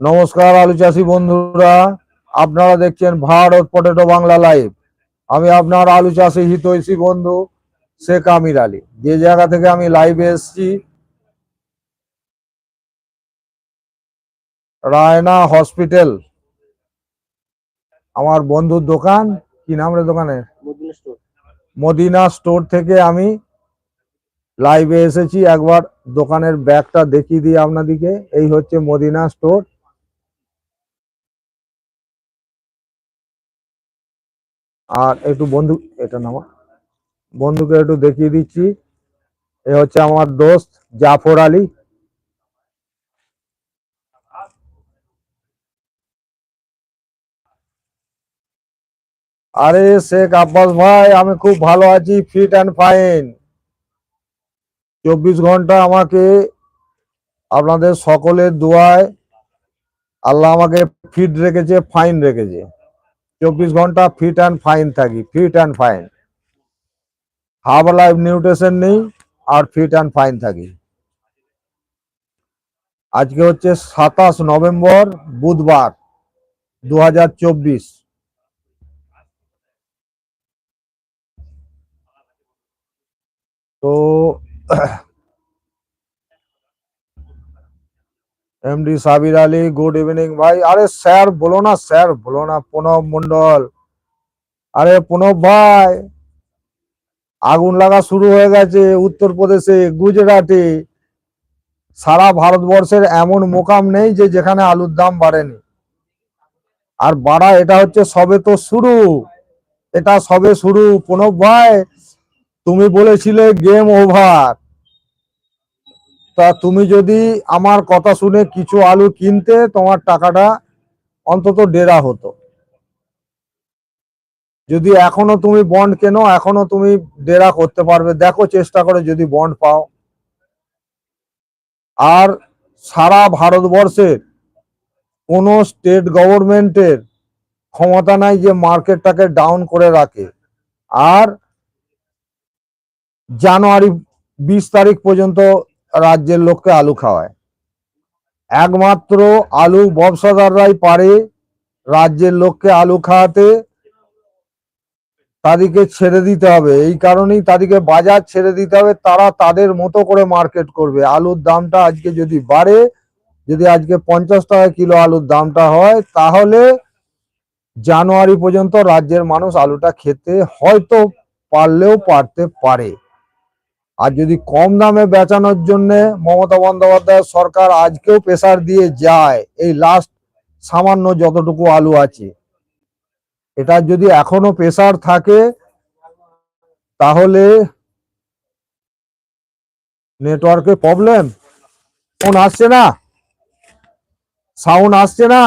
নমস্কার আলু চাষি বন্ধুরা আপনারা দেখছেন ভারত পটেটো বাংলা লাইভ। আমি আপনার আলু চাষি হিতৈষী বন্ধু শেখ আমির আলী। যে জায়গা থেকে আমি লাইভে এসেছি রায়না হসপিটাল। আমার বন্ধুর দোকান কি নাম রে দোকানের স্টোর। মদিনা স্টোর থেকে আমি লাইভে এসেছি। একবার দোকানের ব্যাগটা দেখিয়ে দিই আপনাদিকে এই হচ্ছে মদিনা স্টোর। আর একটু বন্ধু, এটা নামা বন্ধুকে একটু দেখিয়ে দিচ্ছি। এ হচ্ছে আমার দোস্ত জাফর আলী। আরে শেখ আব্বাস ভাই, আমি খুব ভালো আছি ফিট অ্যান্ড ফাইন চব্বিশ ঘণ্টা আমাকে আপনাদের সকলের দোয়ায় আল্লাহ আমাকে ফিট রেখেছে ফাইন রেখেছে। চব্বিশ ঘণ্টা ফিট অ্যান্ড ফাইন থাকি fit and fine half life nutrition নেই আর ফিট অ্যান্ড ফাইন থাকি। আজকে হচ্ছে সাতাশ নভেম্বর, বুধবার দু হাজার চব্বিশ। তো MD Sabir Ali good evening ভাই আরে স্যার বলো না স্যার বলো না প্রণব মন্ডল আরে প্রণব ভাই আগুন লাগা শুরু হয়ে গেছে উত্তরপ্রদেশে গুজরাটে সারা ভারতবর্ষের এমন মোকাম নেই যে যেখানে আলুর দাম বাড়েনি আর বাড়া এটা হচ্ছে সবে তো শুরু এটা সবে শুরু প্রণব ভাই তুমি বলেছিলে গেম ওভার তা তুমি যদি আমার কথা শুনে কিছু আলু কিনতে তোমার টাকাটা অন্তত ডেরা হতো। যদি এখনও তুমি বন্ড কেনো, এখনও তুমি ডেরা করতে পারবে। দেখো, চেষ্টা করে যদি বন্ড পাও। আর সারা ভারতবর্ষের কোন স্টেট গভর্নমেন্টের ক্ষমতা নাই যে মার্কেটটাকে ডাউন করে রাখে। আর জানুয়ারি বিশ তারিখ পর্যন্ত রাজ্যের লোককে আলু খাওয়ায়। একমাত্র আলু ব্যবসাদাররাই পারে রাজ্যের লোককে আলু খাওয়াতে। তাদেরকে ছেড়ে দিতে হবে। এই কারণেই তাদেরকে বাজার ছেড়ে দিতে হবে। তারা তাদের মতো করে মার্কেট করবে। আলুর দামটা আজকে যদি বাড়ে, যদি আজকে পঞ্চাশ টাকা কিলো আলুর দামটা হয়, তাহলে জানুয়ারি পর্যন্ত রাজ্যের মানুষ আলুটা খেতে হয়তো পারলেও পারতে পারে। আর যদি কম দামে বেচানোর জন্য মমতা বন্দ্যোপাধ্যায় সরকার আজকেও প্রেসার দিয়ে যায়, এই লাস্ট সামান্য যতটুকু আলু আছে। এটা যদি এখনও প্রেসার থাকে, তাহলে নেটওয়ার্কে প্রবলেম ফোন আসছে না? সাউন্ড আসছে না?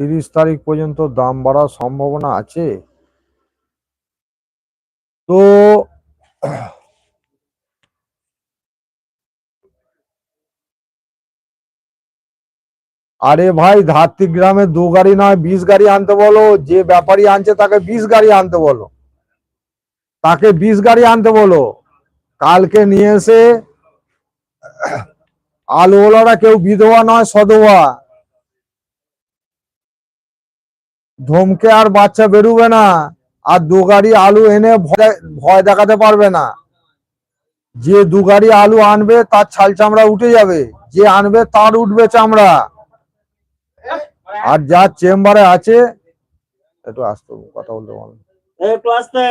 তিরিশ তারিখ পর্যন্ত দাম বাড়ার সম্ভাবনা আছে? তো আরে ভাই ধাত্রী গ্রামে দু গাড়ি নয়, বিশ গাড়ি আনতে বলো। যে ব্যাপারী আনছে তাকে বিশ গাড়ি আনতে বলো। তাকে বিশ গাড়ি আনতে বলো। কালকে নিয়ে এসে আলুওয়ালারা কেউ বিধবা নয়, সধবা। ধমকে আর বাচ্চা বেরুবে না। আর দু গাড়ি আলু এনে ভয় দেখাতে পারবে না। যে দু গাড়ি আলু আনবে তার ছাল চামড়া উঠে যাবে। যে আনবে তার উঠবে চামড়া। আর যা চেম্বারে আছে একটু আসতে কথা বলতে পারব একটু আসতে।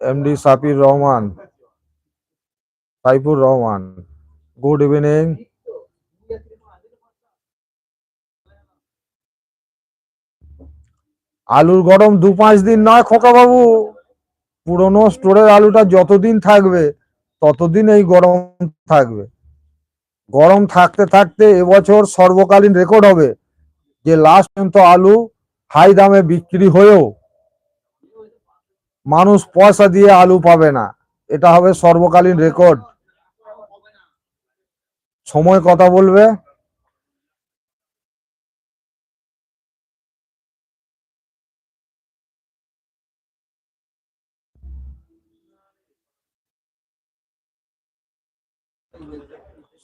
MD Sabir Rahman Saifur Rahman good evening. আলুর গরম দু পাঁচ দিন নয় খোকা বাবু পুরনো স্টোরের আলুটা যতদিন থাকবে, ততদিন এই গরম থাকবে। গরম থাকতে থাকতে এবছর সর্বকালীন রেকর্ড হবে যে লাস্ট পর্যন্ত আলু হাই দামে বিক্রি হয়েও মানুষ পয়সা দিয়ে আলু পাবে না। এটা হবে সর্বকালীন রেকর্ড। সময় কথা বলবে।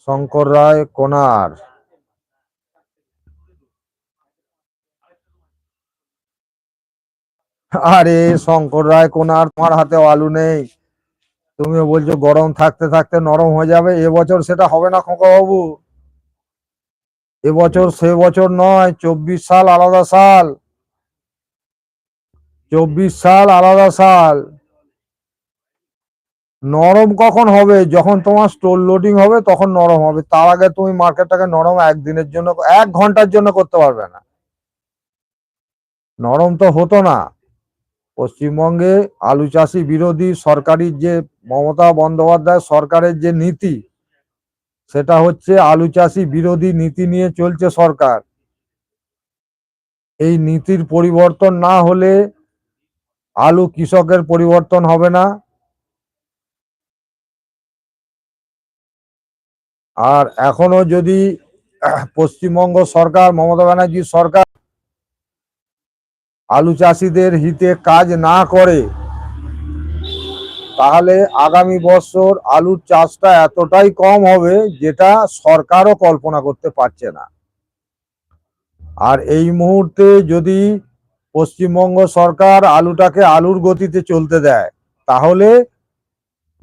শঙ্কর রায় কোনার? আরে শঙ্কর রায় কোনার, তোমার হাতে আলু নেই। তুমিও বলছো গরম থাকতে থাকতে নরম হয়ে যাবে এবছর সেটা হবে না খোকা বাবু এবছর সে বছর নয়, চব্বিশ সাল আলাদা সাল। চব্বিশ সাল আলাদা সাল। নরম কখন হবে? যখন তোমার স্টোর লোডিং হবে, তখন নরম হবে। তার আগে তুমি মার্কেটটাকে নরম একদিনের জন্য, এক ঘণ্টার জন্য করতে পারবে না। নরম তো হতো না। পশ্চিমবঙ্গে আলু চাষি বিরোধী সরকারি যে মমতা বন্দ্যোপাধ্যায় সরকারের যে নীতি, সেটা হচ্ছে আলু চাষি বিরোধী নীতি নিয়ে চলছে সরকার। এই নীতির পরিবর্তন না হলে আলু কৃষকের পরিবর্তন হবে না। আর এখনও যদি পশ্চিমবঙ্গ সরকার, মমতা ব্যানার্জি সরকার আলু চাষিদের হিতে কাজ না করে, তাহলে আগামী বছর আলুর চাষটা এতটাই কম হবে যেটা সরকারও কল্পনা করতে পারছে না। আর এই মুহূর্তে যদি পশ্চিমবঙ্গ সরকার আলুটাকে আলুর গতিতে চলতে দেয়, তাহলে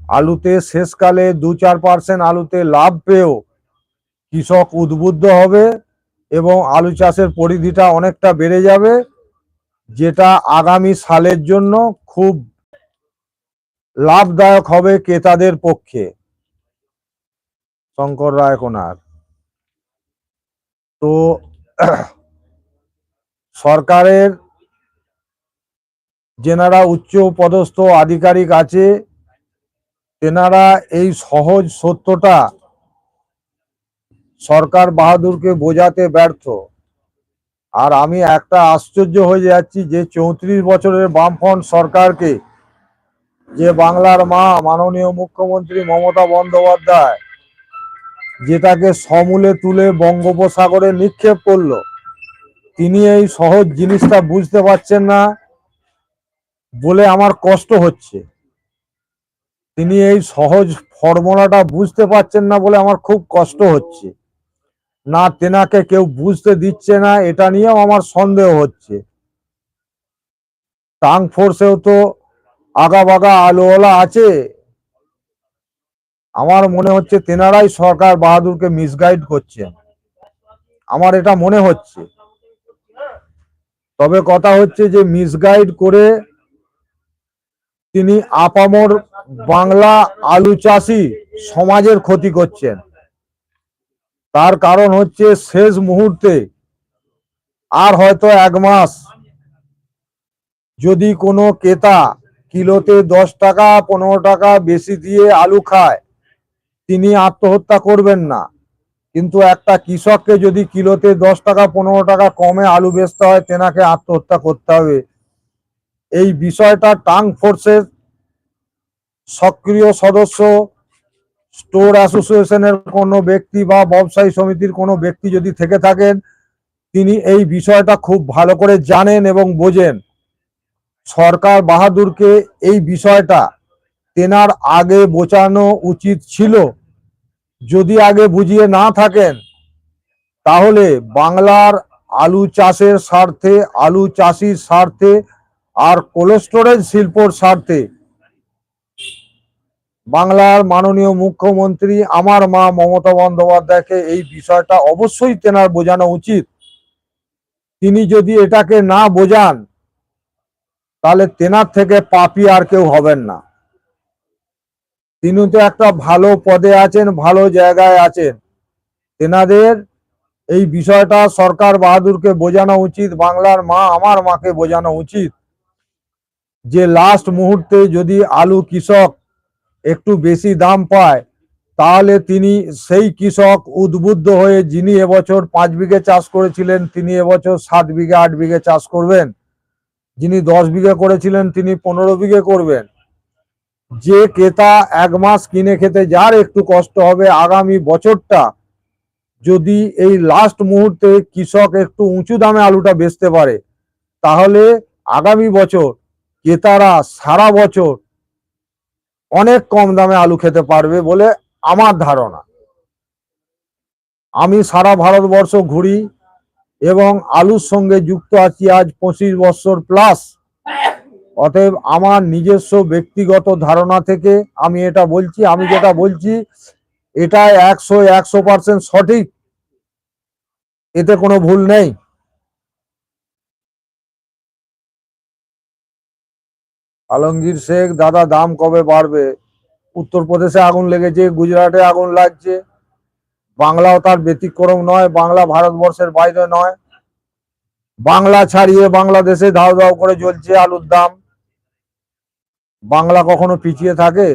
আলুতে শেষকালে দু চার পার্সেন্ট আলুতে লাভ পেয়েও কৃষক উদ্বুদ্ধ হবে এবং আলু চাষের পরিধিটা অনেকটা বেড়ে যাবে, যেটা আগামী সালের জন্য খুব লাভদায়ক হবে ক্রেতাদের পক্ষে। শঙ্কর রায় কোনার তো সরকারের, যেনারা উচ্চ পদস্থ আধিকারিক আছে তেনারা এই সহজ সত্যটা সরকার বাহাদুরকে বোঝাতে ব্যর্থ। আর আমি একটা আশ্চর্য হয়ে যাচ্ছি যে চৌত্রিশ বছরের বামফ্রন্ট সরকারকে যে বাংলার মা মাননীয় মুখ্যমন্ত্রী মমতা বন্দ্যোপাধ্যায়, যেটাকে সমূলে তুলে বঙ্গোপসাগরে নিক্ষেপ করল, তিনি এই সহজ জিনিসটা বুঝতে পারছেন না বলে আমার কষ্ট হচ্ছে। তিনি এই সহজ ফর্মুলাটা বুঝতে পারছেন না বলে আমার খুব কষ্ট হচ্ছে। না, তেনাকে কেউ বুঝতে দিচ্ছে না, এটা নিয়েও আমার সন্দেহ হচ্ছে। টাং ফোর্সেও তো আগা বাগা আলোওয়ালা আছে। আমার মনে হচ্ছে তেনারাই সরকার বাহাদুরকে মিসগাইড করছেন। আমার এটা মনে হচ্ছে। তবে কথা হচ্ছে যে মিসগাইড করে তিনি আপামর বাংলা আলু চাষি সমাজের ক্ষতি করছেন। তার কারণ হচ্ছে শেষ মুহূর্তে আর হয়তো এক মাস যদি কোনো ক্রেতা কিলোতে দশ টাকা, পনেরো টাকা বেশি দিয়ে আলু খায়, তিনি আত্মহত্যা করবেন না। কিন্তু একটা কৃষককে যদি কিলোতে দশ টাকা, পনেরো টাকা কমে আলু বেচতে হয়, তেনাকে আত্মহত্যা করতে হবে। এই বিষয়টা টাং ফোর্সের সক্রিয় সদস্য, স্টোর অ্যাসোসিয়েশনের কোনো ব্যক্তি বা ব্যবসায়ী সমিতির কোনো ব্যক্তি যদি থেকে থাকেন, তিনি এই বিষয়টা খুব ভালো করে জানেন এবং বোঝেন। সরকার বাহাদুরকে এই বিষয়টা তেনার আগে বোঝানো উচিত ছিল। যদি আগে বুঝিয়ে না থাকেন, তাহলে বাংলার আলু চাষের স্বার্থে, আলু চাষির স্বার্থে আর কোল্ড স্টোরেজ শিল্পর স্বার্থে বাংলার মাননীয় মুখ্যমন্ত্রী আমার মা মমতা বন্দ্যোপাধ্যায়কে এই বিষয়টা অবশ্যই তেনার বোঝানো উচিত। তিনি যদি এটাকে না বোঝান, তাহলে তেনার থেকে পাপি আর কেউ হবেন না। তিনি তো একটা ভালো পদে আছেন, ভালো জায়গায় আছেন। তেনাদের এই বিষয়টা সরকার বাহাদুরকে বোঝানো উচিত, বাংলার মা আমার মাকে বোঝানো উচিত। যে লাস্ট মুহূর্তে যদি আলু কৃষক একটু বেশি দাম পায়, তাহলে তিনি সেই কৃষক উদ্বুদ্ধ হয়ে যিনি এবছর পাঁচ বিঘে চাষ করেছিলেন, তিনি এবছর সাত বিঘে, আট বিঘে চাষ করবেন। যিনি দশ বিঘে করেছিলেন, তিনি পনেরো বিঘে করবেন। যে ক্রেতা এক মাস কিনে খেতে যার একটু কষ্ট হবে, আগামী বছরটা যদি এই লাস্ট মুহূর্তে কৃষক একটু উঁচু দামে আলুটা বেচতে পারে, তাহলে আগামী বছর ক্রেতারা সারা বছর অনেক কম দামে আলু খেতে পারবে বলে আমার ধারণা। আমি সারা ভারতবর্ষ ঘুরি এবং আলুর সঙ্গে যুক্ত আছি আজ পঁচিশ বছর প্লাস অতএব আমার নিজস্ব ব্যক্তিগত ধারণা থেকে আমি এটা বলছি, আমি যেটা বলছি, এটা একশো একশো পার্সেন্ট সঠিক। এতে কোনো ভুল নেই। আলমগীর শেখ, দাদা, দাম কবে বাড়বে? উত্তরপ্রদেশে আগুন লেগেছে, গুজরাটে আগুন লাগছে। বাংলাও তার ব্যতিক্রম নয়, বাংলা ভারতবর্ষের বাইরে নয়। বাংলা ছাড়িয়ে বাংলাদেশে ধাও ধাও করে জ্বলছে আলুর দাম। বাংলা কখনো পিছিয়ে থাকে?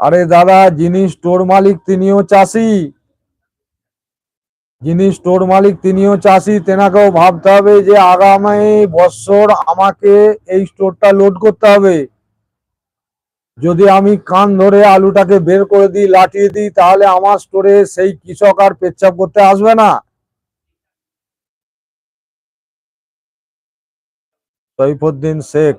আরে দাদা, যিনি স্টোর মালিক তিনিও চাষি। যিনি স্টোর মালিক, তিনিও চাষি, তেনাকেও ভাবতে হবে যে আগামী বছর আমাকে এই স্টোরটা লোড করতে হবে। যদি আমি কান ধরে আলুটাকে বের করে দিই লাটিয়ে দিই, তাহলে আমার স্টোরে সেই কৃষক আর পেচ্ছাপ করতে আসবে না। সৈফুদ্দিন শেখ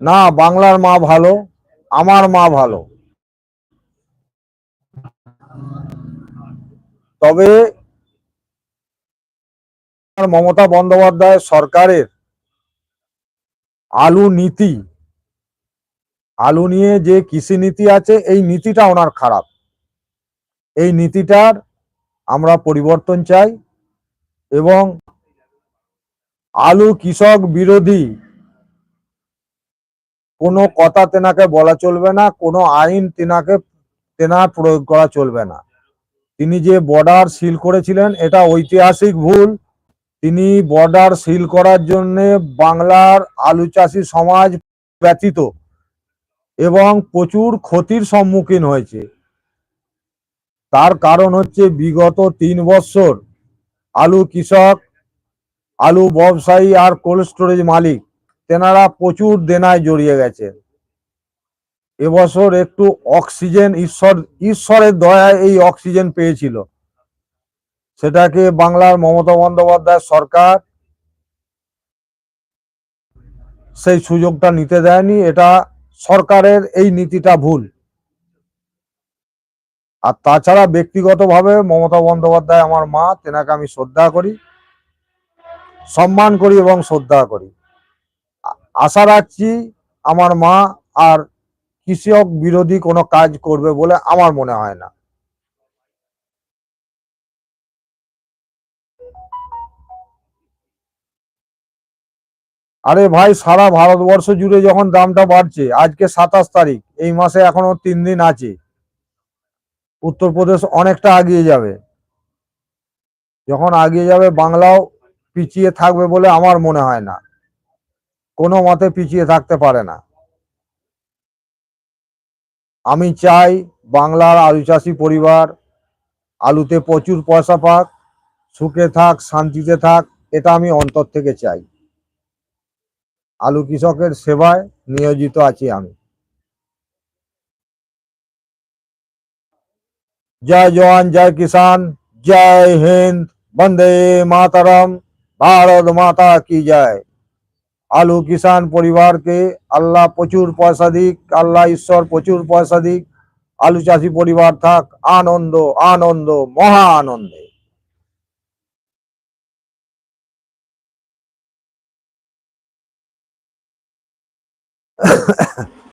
না, বাংলার মা ভালো, আমার মা ভালো। তবে মমতা বন্দ্যোপাধ্যায় সরকারের আলু নীতি, আলু নিয়ে যে কৃষি নীতি আছে, এই নীতিটা ওনার খারাপ। এই নীতিটার আমরা পরিবর্তন চাই এবং আলু কৃষক বিরোধী কোনো কথা তেনাকে বলা চলবে না, কোনো আইন তেনাকে তেনার প্রয়োগ করা চলবে না। তিনি যে বর্ডার সিল করেছিলেন, এটা ঐতিহাসিক ভুল। তিনি বর্ডার সিল করার জন্য বাংলার আলু চাষি সমাজ ব্যতীত এবং প্রচুর ক্ষতির সম্মুখীন হয়েছে। তার কারণ হচ্ছে বিগত তিন বছর আলু কৃষক, আলু ব্যবসায়ী আর কোল্ড স্টোরেজ মালিক তেনারা প্রচুর দেনায় জড়িয়ে গেছেন এবছর একটু অক্সিজেন, ঈশ্বর, ঈশ্বরের দয়ায় এই অক্সিজেন পেয়েছিল। সেটাকে বাংলার মমতা বন্দ্যোপাধ্যায় সরকার সেই সুযোগটা নিতে দেয়নি, এটা সরকারের এই নীতিটা ভুল। আর তাছাড়া ব্যক্তিগতভাবে মমতা বন্দ্যোপাধ্যায় আমার মা, তেনাকে আমি শ্রদ্ধা করি, সম্মান করি এবং শ্রদ্ধা করি। আশা রাখছি আমার মা আর কৃষক বিরোধী কোনো কাজ করবে বলে আমার মনে হয় না। আরে ভাই, সারা ভারতবর্ষ জুড়ে যখন দামটা বাড়ছে, আজকে সাতাশ তারিখ, এই মাসে এখনও তিন দিন আছে। উত্তরপ্রদেশ অনেকটা আগিয়ে যাবে। যখন আগিয়ে যাবে, বাংলাও পিছিয়ে থাকবে বলে আমার মনে হয় না। কোনো মতে পিছিয়ে থাকতে পারে না। আমি চাই বাংলার আলু চাষি পরিবার আলুতে প্রচুর পয়সা পাক, সুখে থাক, শান্তিতে থাক, এটা আমি অন্তর থেকে চাই। আলু কৃষকের সেবায় নিয়োজিত আছি আমি। জয় জওয়ান, জয় কিষান জয় হিন্দ, বন্দে মাতারম, ভারত মাতা কি জয়। আলু কিষান পরিবারকে আল্লাহ প্রচুর পয়সা দিক, আল্লাহ ঈশ্বর প্রচুর পয়সা দিক। আলু চাষি পরিবার থাক, আনন্দ আনন্দ, মহা আনন্দে।